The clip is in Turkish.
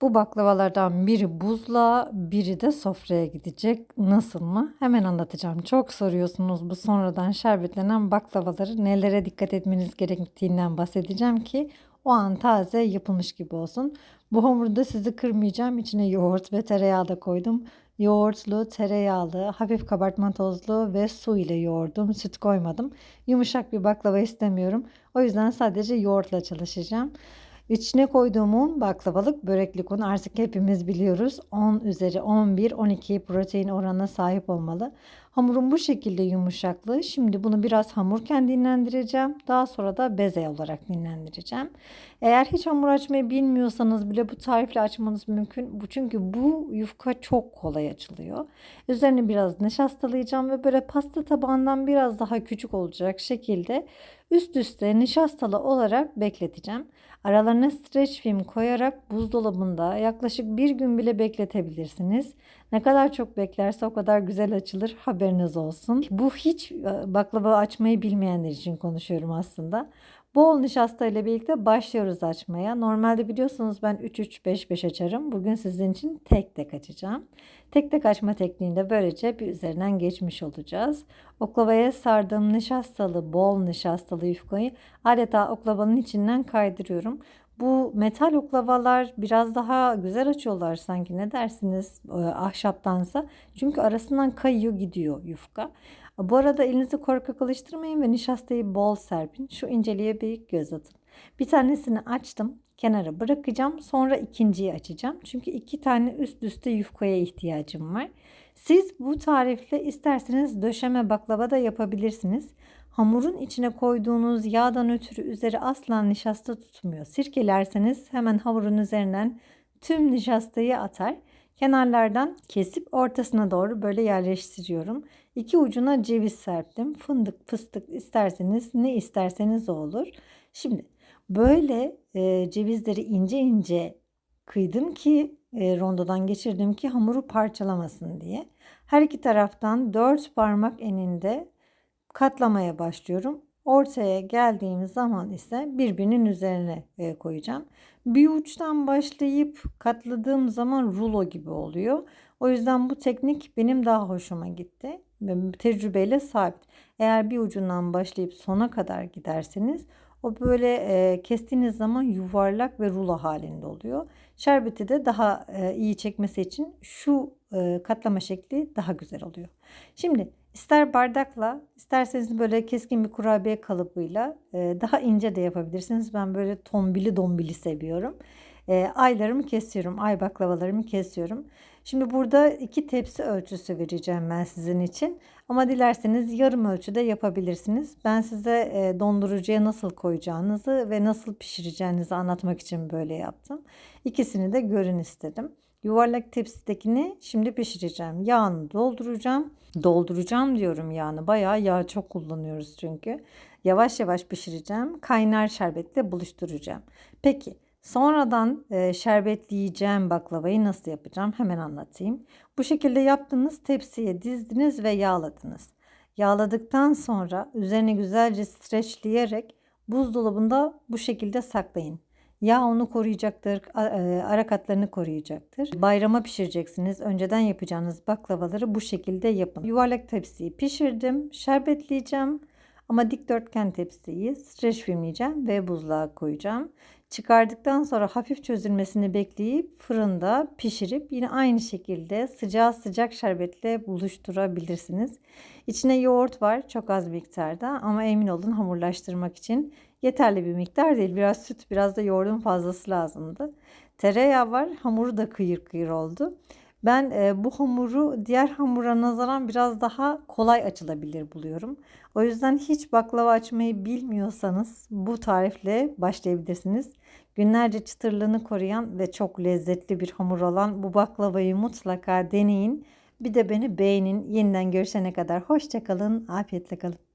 Bu baklavalardan biri buzluğa, biri de sofraya gidecek. Nasıl mı? Hemen anlatacağım. Çok soruyorsunuz bu sonradan şerbetlenen baklavaları nelere dikkat etmeniz gerektiğinden bahsedeceğim ki o an taze yapılmış gibi olsun. Bu hamurda sizi kırmayacağım. İçine yoğurt ve tereyağı da koydum. Yoğurtlu, tereyağlı, hafif kabartma tozlu ve su ile yoğurdum. Süt koymadım. Yumuşak bir baklava istemiyorum. O yüzden sadece yoğurtla çalışacağım. İçine koyduğum un baklavalık böreklik un artık hepimiz biliyoruz. 10 üzeri 11 12 protein oranına sahip olmalı. Hamurum bu şekilde yumuşaklığı. Şimdi bunu biraz hamurken dinlendireceğim. Daha sonra da beze olarak dinlendireceğim. Eğer hiç hamur açmayı bilmiyorsanız bile bu tarifle açmanız mümkün. Bu çünkü bu yufka çok kolay açılıyor. Üzerine biraz nişastalayacağım ve böyle pasta tabağından biraz daha küçük olacak şekilde üst üste nişastalı olarak bekleteceğim. Aralarına streç film koyarak buzdolabında yaklaşık bir gün bile bekletebilirsiniz. Ne kadar çok beklerse o kadar güzel açılır haberiniz olsun. Bu hiç e, baklava açmayı bilmeyenler için konuşuyorum aslında. Bol nişasta ile birlikte başlıyoruz açmaya. Normalde biliyorsunuz ben 3-3-5-5 açarım. Bugün sizin için tek tek açacağım. Tek tek açma tekniğinde böylece bir üzerinden geçmiş olacağız. Oklavaya sardığım nişastalı, bol nişastalı yufkayı adeta oklavanın içinden kaydırıyorum. Bu metal oklavalar biraz daha güzel açıyorlar sanki ne dersiniz e, ahşaptansa. Çünkü arasından kayıyor gidiyor yufka. Bu arada elinizi korkak alıştırmayın ve nişastayı bol serpin. Şu inceliğe bir göz atın. Bir tanesini açtım. Kenara bırakacağım. Sonra ikinciyi açacağım. Çünkü iki tane üst üste yufkaya ihtiyacım var. Siz bu tarifle isterseniz döşeme baklava da yapabilirsiniz. Hamurun içine koyduğunuz yağdan ötürü üzeri asla nişasta tutmuyor. Sirkelerseniz hemen hamurun üzerinden tüm nişastayı atar. Kenarlardan kesip ortasına doğru böyle yerleştiriyorum. İki ucuna ceviz serptim. Fındık, fıstık isterseniz ne isterseniz olur. Şimdi böyle e, cevizleri ince ince kıydım ki e, rondodan geçirdim ki hamuru parçalamasın diye. Her iki taraftan dört parmak eninde katlamaya başlıyorum. Ortaya geldiğim zaman ise birbirinin üzerine e, koyacağım. Bir uçtan başlayıp katladığım zaman rulo gibi oluyor. O yüzden bu teknik benim daha hoşuma gitti. Tecrübeyle sabit. Eğer bir ucundan başlayıp sona kadar giderseniz o böyle e, kestiğiniz zaman yuvarlak ve rulo halinde oluyor. Şerbeti de daha e, iyi çekmesi için şu e, katlama şekli daha güzel oluyor. Şimdi ister bardakla isterseniz böyle keskin bir kurabiye kalıbıyla e, daha ince de yapabilirsiniz. Ben böyle tombili dombili seviyorum. E, aylarımı kesiyorum. Ay baklavalarımı kesiyorum. Şimdi burada iki tepsi ölçüsü vereceğim ben sizin için. Ama dilerseniz yarım ölçüde yapabilirsiniz. Ben size e, dondurucuya nasıl koyacağınızı ve nasıl pişireceğinizi anlatmak için böyle yaptım. İkisini de görün istedim. Yuvarlak tepsidekini şimdi pişireceğim. Yağını dolduracağım. Dolduracağım diyorum yağını. Bayağı yağ çok kullanıyoruz çünkü. Yavaş yavaş pişireceğim. Kaynar şerbetle buluşturacağım. Peki Sonradan e, şerbetleyeceğim baklavayı nasıl yapacağım hemen anlatayım. Bu şekilde yaptınız tepsiye dizdiniz ve yağladınız. Yağladıktan sonra üzerine güzelce streçleyerek buzdolabında bu şekilde saklayın. Yağ onu koruyacaktır, e, ara katlarını koruyacaktır. Bayrama pişireceksiniz. Önceden yapacağınız baklavaları bu şekilde yapın. Yuvarlak tepsiyi pişirdim, şerbetleyeceğim. Ama dikdörtgen tepsiyi streç filmleyeceğim ve buzluğa koyacağım. Çıkardıktan sonra hafif çözülmesini bekleyip fırında pişirip yine aynı şekilde sıcağı sıcak şerbetle buluşturabilirsiniz. İçine yoğurt var çok az miktarda ama emin olun hamurlaştırmak için yeterli bir miktar değil. Biraz süt biraz da yoğurdun fazlası lazımdı. Tereyağı var hamuru da kıyır kıyır oldu. Ben e, bu hamuru diğer hamura nazaran biraz daha kolay açılabilir buluyorum. O yüzden hiç baklava açmayı bilmiyorsanız bu tarifle başlayabilirsiniz. Günlerce çıtırlığını koruyan ve çok lezzetli bir hamur olan bu baklavayı mutlaka deneyin. Bir de beni beğenin. Yeniden görüşene kadar hoşçakalın, afiyetle kalın.